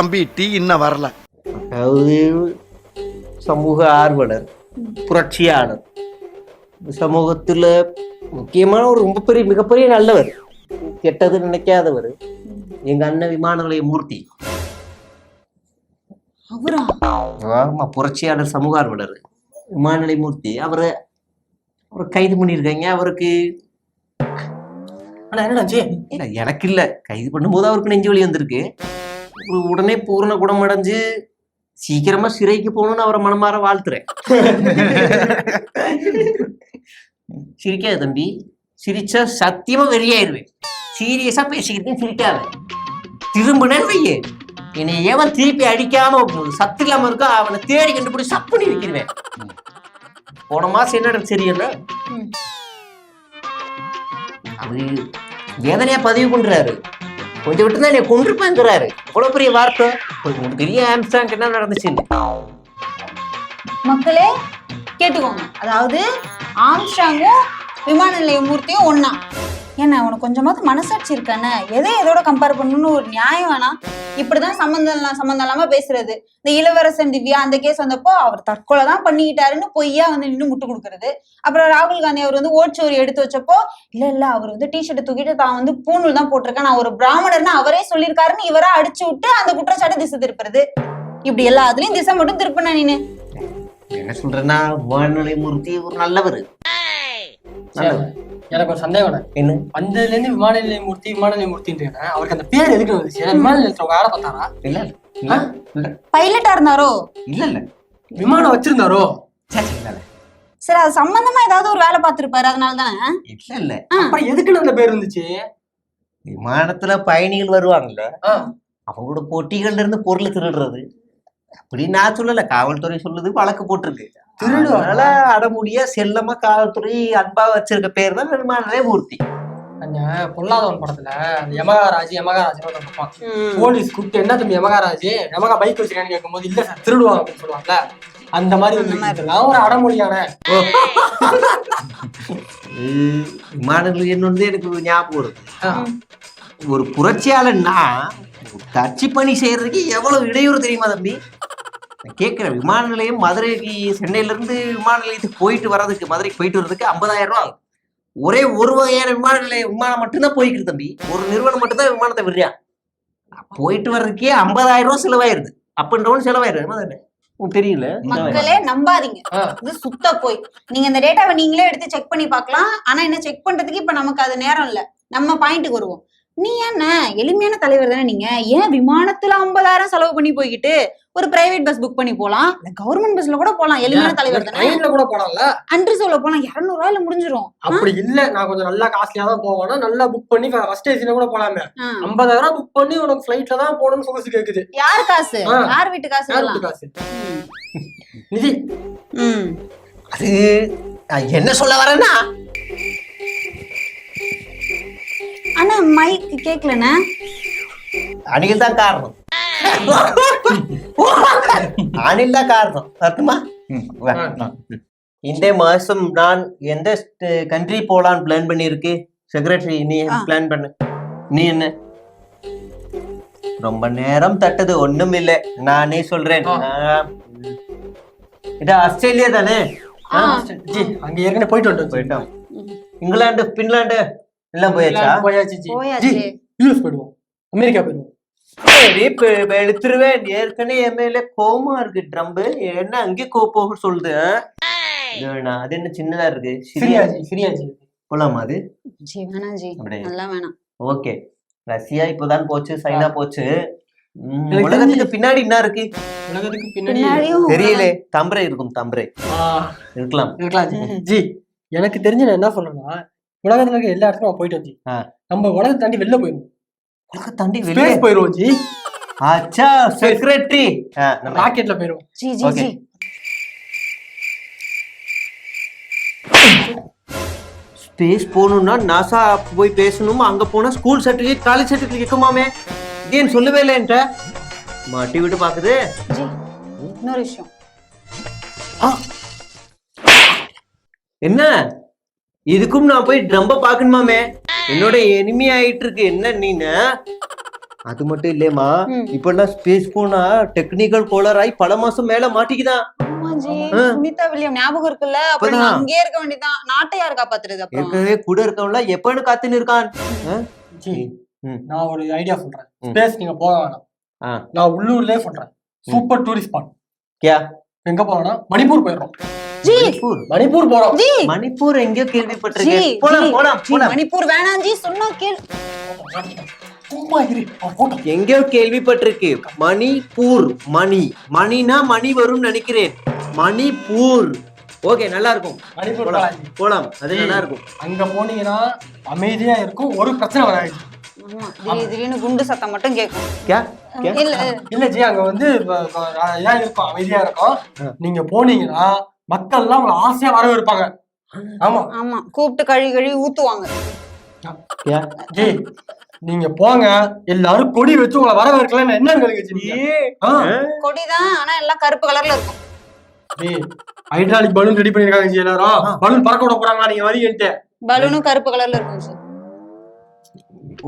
தம்பி டீ இன்னும் வரல. அதாவது சமூக ஆர்வலர் புரட்சியாளர். சமூகத்துல முக்கியமான ஒரு ரொம்ப பெரிய மிகப்பெரிய நல்லவர் கெட்டது நினைக்காதவர் எங்க அண்ணன் விமான நிலைய மூர்த்தி. அவரா? ஆமா புரட்சியாளர் சமூக ஆர்வலர் விமான நிலைய மூர்த்தி. அவரை அவரை கைது பண்ணியிருக்காங்க. அவருக்கு எனக்கு இல்ல கைது பண்ணும்போது அவருக்கு நெஞ்சு வலி வந்திருக்கு. உடனே பூரண குணமடைஞ்சு சீக்கிரமா சிறைக்கு போகணும்னு அவரை மனமாற வாழ்த்துறேன். சிரிக்காத தம்பி. சிரிச்சா சத்தியமா வெறியாயிருவேன். சீரியஸா பேசிக்கிட்டு சிரிக்காத திரும்பினேன்னு வையே. என்னை ஏவன் திருப்பி அடிக்காம சத்து இல்லாம இருக்கோ அவனை தேடி கண்டுபிடிச்சு பண்ணி வைக்கிறேன் போன மாசம் என்ன ம். அவரு வேதனையா பதிவு பண்றாரு. கொஞ்சம் விட்டு தான் என்னை கொண்டிருப்பேங்கிறாரு அவ்வளவு பெரிய வார்த்தை. ஒரு பெரிய ஆம்ஸ்டாங் என்ன நடந்துச்சு மக்களே கேட்டுக்கோங்க. அதாவது ஆம்ஸ்டாங்கும் விமான நிலைய மூர்த்தியும் ஒண்ணா. என்ன உனக்கு கொஞ்சமாவது மனசாட்சி இருக்கானே? எதை எதோட கம்பேர் பண்ணணும்னு ஒரு நியாயம் வேணாம். இப்படிதான் சம்மந்தம் இல்ல சம்மந்தம் இல்லாம பேசுறது. இந்த இளவரசன் திவ்யா அந்த கேஸ் வந்தப்போ அவர் தற்கொலை தான் பண்ணிக்கிட்டாருன்னு பொய்யா வந்து நின்று முட்டு கொடுக்கறது. அப்புறம் ராகுல் காந்தி அவர் வந்து ஓட்சோரி எடுத்து வச்சப்போ இல்ல இல்ல அவர் வந்து டிஷர்ட் தூக்கிட்டு தான் வந்து பூணூல் தான் போட்டிருக்கேன். நான் ஒரு பிராமணர்னு அவரே சொல்லியிருக்காருன்னு இவரா அடிச்சு விட்டு அந்த குற்றச்சாட்டை திசை திருப்புறது. இப்படி எல்லா அதுலயும் திசை மட்டும் திருப்பின நீனு. என்ன சொல்றேன்னா வானொலி மூர்த்தி ஒரு நல்லவர். நல்லவர். எனக்கு ஒரு சந்தேகம் இல்லை. என்ன? வந்ததுல இருந்து விமான நிலைய மூர்த்தி விமான நிலைய மூர்த்தின்னு அவருக்கு அந்த பேர் எதுக்கு வந்துச்சு விமான நிலையத்துல வேலை பார்த்தாரா? இல்ல பைலட்டா இருந்தாரோ? இல்ல இல்ல. விமானம் வச்சிருந்தாரோ. சரி அது சம்பந்தமா ஏதாவது ஒரு வேலை பார்த்திருப்பாரு அதனால தானே? இல்ல இல்ல. அப்புறம் எதுக்குன்னு அந்த பேர் இருந்துச்சு? விமானத்துல பயணிகள் வருவாங்கல்ல. அவங்களோட போட்டிகள்ல இருந்து பொருள் திருடுறது. அப்படி நான் சொல்லல காவல்துறை சொல்லுது வழக்கு போட்டிருக்கு. திருடுவாங்க? அதனால அடமுடியா செல்லமா காவல்துறை அன்பா வச்சிருக்க பேர் தான் நிலைய மூர்த்தி. அந்த பொல்லாதவன் படத்துல அந்த யமகாராஜ் யமகாராஜ் இருப்பான். போலீஸ் கூப்பிட்டு என்ன தம்பி யமகாராஜ்? யமகா பைக் வச்சிருக்கான்னு கேட்கும்போது இல்ல சார் திருடுவாங்க அப்படின்னு சொல்லுவாங்கல்ல அந்த மாதிரி ஒரு அடமொழியான உம், விமான நிலையம் வந்து எனக்கு ஞாபகம் வருது. ஒரு புரட்சியாளன்னா தச்சு பணி செய்யறதுக்கு எவ்வளவு இடையூறு தெரியுமா தம்பி? கேட்கிறேன் விமான நிலையம் மதுரைக்கு சென்னையில இருந்து விமான நிலையத்துக்கு போயிட்டு வர்றதுக்கு மதுரைக்கு போயிட்டு வர்றதுக்கு ஐம்பதாயிரம் ரூபா ஆகும். ஒரே ஒரு வகையான விமான நிலையம் விமானம் மட்டும்தான் போய்க்குது தம்பி. ஒரு நிறுவனம் மட்டும்தான் விமானத்தை விடுறான் போயிட்டு வர்றதுக்கே ஐம்பதாயிரம் ரூபா செலவாயிருது. Up and down செலவாயிருது. உனக்கு தெரியல. மக்களே நம்பாதீங்க. இது சுத்த போய். நீங்க இந்த டேட்டாவை நீங்களே எடுத்து செக் பண்ணி பார்க்கலாம். ஆனா என்ன செக் பண்றதுக்கு இப்ப நமக்கு அது நேரம் இல்ல. நம்ம பாயிண்ட்டுக்கு வருவோம். நீ என்ன? எளிமையான தலைவர் தானே நீங்க. ஏன் விமானத்துல ஐம்பதாயிரம் செலவு பண்ணி போய்கிட்டு ஒரு பிரைவேட் பஸ் புக் பண்ணி போலாம். இல்ல கவர்மெண்ட் பஸ்ல கூட போலாம். எளிமையான தலைவர் ட்ரெயின்ல கூட போனால அன்று சொல்ல போனா இருநூறு ரூபாயில முடிஞ்சிரும். அப்படி இல்ல. நான் கொஞ்சம் நல்லா காஸ்ட்லியா தான் போவேன்னா நல்லா புக் பண்ணி ஃபர்ஸ்ட் ஏசில கூட போலாமே. ஐம்பதாயிரம் புக் பண்ணி உனக்கு ஃபிளைட்ல தான் போகணும்னு சொகுசு கேக்குது. யார் காசு. யார் வீட்டு காசு யார்? வீட்டு காசு? நிதி. அது என்ன சொல்ல வரேன்னா? ஆனா மைக் கேக்கலண்ணே. அணில் தான் காரணம். அணில் தான் காரணம் சத்துமா இந்த மாசம் நான் எந்த கண்ட்ரி போலான்னு பிளான் பண்ணியிருக்கு செக்ரட்டரி நீ. பிளான் பண்ணு நீ என்ன ரொம்ப நேரம் தட்டது ஒண்ணும் இல்ல நானே சொல்றேன். இது ஆஸ்திரேலியா தானே ஆ. ஜி அங்க ஏற்கனவே போயிட்டு வந்துட்டோம் போயிட்டோம் இங்கிலாந்து பின்லாந்து எல்லாம் போயாச்சா போயாச்சு யூஎஸ் போயிடுவோம் அமெரிக்கா போயிடுவோம் இப்ப எடுத்துருவேன். ஏற்கனவே என் மேல கோவமா இருக்கு ட்ரம்பு. என்ன அங்கே கோ போக சொல்லுது. அது என்ன சின்னதா இருக்கு? சிரியா சிரியா ஜி சிரியா ஜி. போலாமா அது வேணாம். நல்லா ஓகே. ரஷ்யா இப்போதான் போச்சு சைனா போச்சு. உலகத்துக்கு பின்னாடி என்ன இருக்கு? உலகத்துக்கு பின்னாடி தெரியல. தம்பரை இருக்கும் தம்பரை இருக்கலாம். இருக்கலாம் ஜி. எனக்கு தெரிஞ்சு நான் என்ன சொல்றேன்னா உலகத்துல இருக்க எல்லா இடத்துக்கும் போயிட்டு ஆ. நம்ம உலகத்தை தாண்டி வெளில போயிடுவோம் உலக தாண்டி வெளியே? ஸ்பேஸ் போயிடுவோம் ஜி. அச்சா செக்ரட்டரி ராக்கெட்ல போயிடுவோம் ஜி. ஜி. ஜி ஸ்பேஸ் போகணும்னா நாசா போய் பேசணும்? அங்க போனா ஸ்கூல் சர்டிபிகேட் காலேஜ் சர்டிபிகேட் கேட்குமாமே ஏன் சொல்லவே இல்லைன்ற மாட்டி விட்டு பாக்குது. ஜி இன்னொரு விஷயம். என்ன? இதுக்கும் நான் போய் ட்ரம்ப பாக்கணுமாமே என்னோட எனிமி ஆயிட்டு இருக்கு என்ன நீனு? அது மட்டும் இல்லையம்மா. ம். இப்பெல்லாம் ஸ்பேஸ் போனா டெக்னிக்கல் கோளராய் பல மாசம் மேல மாட்டிக்குதான். சுனிதா வில்லியம் ஞாபகம் இருக்குல்ல? அப்புறம். அங்கேயே இருக்க வேண்டியதான் நாட்டை யார் காப்பாத்துறது ஏற்கனவே கூட இருக்கவன்ல எப்பன்னு காத்துன்னு இருக்கான். நான் ஒரு ஐடியா சொல்றேன். ஸ்பேஸ் நீங்க போக வேணாம். ஆ. நான் உள்ளூர்லயே சொல்றேன். சூப்பர் டூரிஸ்ட் ஸ்பாட் கியா? எங்க போறோம்னா மணிப்பூர் போயிடுறோம். ஜி. மணிப்பூர். மணிப்பூர் போறோம். ஜி. மணிப்பூர் எங்கேயோ கேள்விப்பட்டிருக்கேன் போலாம் போலாம் மணிப்பூர் வேணாம் ஜி சொன்னா கேள். எங்கேயோ கேள்விப்பட்டிருக்கு. மணிப்பூர் மணி. மணினா மணி வரும்னு நினைக்கிறேன். மணிப்பூர். ஓகே நல்லா இருக்கும் மணிப்பூர் போலாம். அது நல்லா இருக்கும் அங்க போனீங்கன்னா அமைதியா இருக்கும். ஒரு பிரச்சனை வராது. திடீர்னு குண்டு சத்தம் மட்டும் கேட்கும் இல்ல இல்ல. ஜி அங்க வந்து இருக்கும்? அமைதியா இருக்கும். நீங்க போனீங்கன்னா மக்கள் எல்லாம் உங்களை ஆசையா வரவேற்பாங்க. ஆமா. ஆமா. கூப்பிட்டு கழுவி கழுவி ஊத்துவாங்க. கியா ஜி நீங்க போங்க. எல்லாரும் கொடி வச்சு உங்களை வரவேற்கலாம் என்ன கொடிதான் ஆனா எல்லாம் கருப்பு கலர்ல இருக்கும். ஜி ஹைட்ராலிக் பலூன் ரெடி பண்ணிருக்காங்க ஜி எல்லாரும். பலூன் பறக்க விட போறாங்களா நீங்க வரீங்கன்ட்டு பலூனும் கருப்பு கலர்ல இருக்கும் ஜி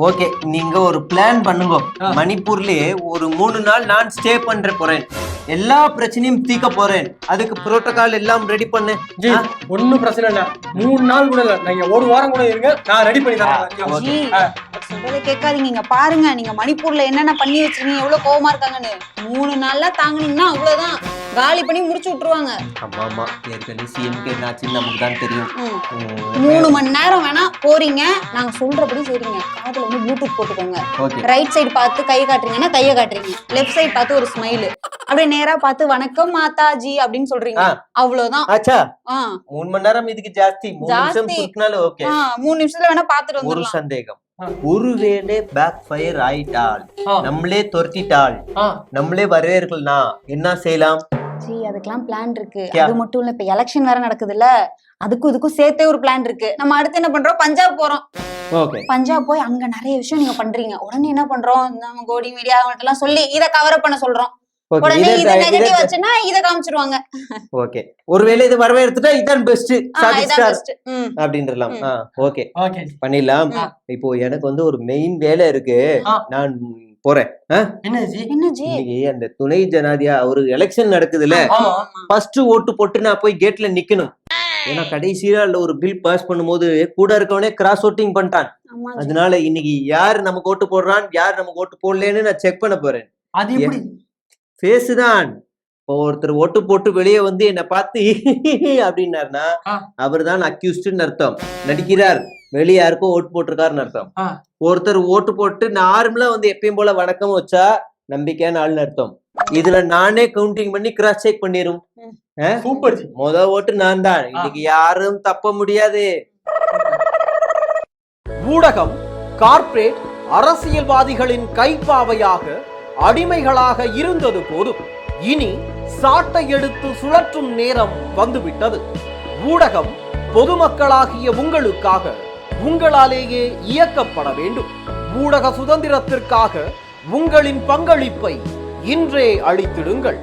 ஓகே நீங்க ஒரு பிளான் பண்ணுங்க. மணிப்பூர்லயே ஒரு மூணு நாள் நான் ஸ்டே பண்ற போறேன். எல்லா பிரச்சனையும் தீக்க போறேன். அதுக்கு புரோட்டோகால் எல்லாம் ரெடி பண்ணு. ஜி ஒண்ணும் பிரச்சனை இல்ல. மூணு நாள் கூட இல்ல. நீங்க ஒரு வாரம் கூட இருங்க. நான் ரெடி பண்ணி தரேன். சொல்றதை கேட்காதீங்க. இங்க பாருங்க. நீங்க மணிப்பூர்ல என்னென்ன பண்ணி வச்சிருக்கீங்க? எவ்வளவு கோவமா இருக்காங்கன்னு. மூணு நாள்ல தாங்குனீங்கன்னா அவ்வளவுதான். காலி பண்ணி முடிச்சு விட்டுருவாங்க. ஆமா ஆமா ஏற்கனவே சிஎம்கே என்னாச்சுன்னு நமக்கு தான் தெரியும். மூணு மணி நேரம் வேணா போறீங்க. நாங்க சொல்றபடி செய்றீங்க. காதுல வந்து ப்ளூடூத் போட்டுக்கோங்க. ரைட் சைடு பார்த்து கை காட்டுறீங்கன்னா கையை காட்டுறீங்க. லெஃப்ட் சைடு பார்த்து ஒரு ஸ்மைல் அப்படியே நேரா பார்த்து வணக்கம் மாதாஜி அப்படின்னு சொல்றீங்க. அவ்வளவுதான். ஆச்சா. மூணு மணி நேரம் இதுக்கு ஜாஸ்தி. மூணு நிமிஷம் ஓகே. மூணு நிமிஷத்துல வேணா பாத்துட்டு ஒரு சந்தேகம். ஒருவேளை பேக் ஃபயர் ஆயிட்டால். நம்மளே துரத்திட்டால் நம்மளே வரவேற்கலனா? என்ன செய்யலாம்? சரி அதுக்கெல்லாம் பிளான் இருக்கு. அது மட்டும் இல்ல இப்ப எலெக்ஷன் வேற நடக்குதுல்ல அதுக்கும் இதுக்கும் சேர்த்தே ஒரு பிளான் இருக்கு. நம்ம அடுத்து என்ன பண்றோம்? பஞ்சாப் போறோம். ஓகே பஞ்சாப் போய் அங்க நிறைய விஷயம் நீங்க பண்றீங்க. உடனே என்ன பண்றோம்? நம்ம கோடி மீடியா எல்லாம் சொல்லி இத கவர் பண்ண சொல்றோம். ஓகே உடனே இது நெகட்டிவ் இதை- காமிச்சிருவாங்க. ஓகே ஒருவேளை இது இதான் பெஸ்ட் ஆ, இதான். ம். அப்படின்றலாம். ஓகே. பண்ணிடலாம். இப்போ எனக்கு வந்து ஒரு மெயின் வேலை இருக்கு. நான் போறேன். ஆ? என்ன ஜி என்ன ஜி இன்னைக்கு அந்த துணை ஜனாதியா ஒரு எலெக்ஷன் ஆமா. ஃபர்ஸ்ட் ஓட்டு போட்டு நான் போய் கேட்ல நிக்கணும். ஏன்னா கடைசியா இல்ல ஒரு பில் பாஸ் பண்ணும்போது கூட இருக்கவனே கிராஸ் ஓட்டிங் பண்ணிட்டான். அதனால இன்னைக்கு யார் நமக்கு ஓட்டு போடுறான் யார் நமக்கு ஓட்டு போடலன்னு நான் செக் பண்ண போறேன். அது எப்படி? ஃபேஸ் தான். இப்போ ஒருத்தர் ஓட்டு போட்டு வெளியே வந்து என்ன பார்த்து அப்படின்னாருன்னா. அவர் தான் அக்யூஸ்டுன்னு அர்த்தம். நடிக்கிறார். வெளியே யாருக்கோ ஓட்டு போட்டிருக்காருன்னு அர்த்தம். ஒருத்தர் ஓட்டு போட்டு நார்மலா வந்து எப்பயும் போல வணக்கம் வச்சா நம்பிக்கையான ஆள்னு அர்த்தம். இதுல நானே கவுண்டிங் பண்ணி கிராஸ் செக் பண்ணிரும். சூப்பர். ஜி முத ஓட்டு நான் தான் இன்னைக்கு யாரும் தப்ப முடியாது. ஊடகம் கார்ப்பரேட் அரசியல்வாதிகளின் கைப்பாவையாக அடிமைகளாக இருந்தது போதும். இனி சாட்டை எடுத்து சுழற்றும் நேரம் வந்துவிட்டது. ஊடகம் பொதுமக்களாகிய உங்களுக்காக உங்களாலேயே இயக்கப்பட வேண்டும். ஊடக சுதந்திரத்திற்காக உங்களின் பங்களிப்பை இன்றே அளித்திடுங்கள்.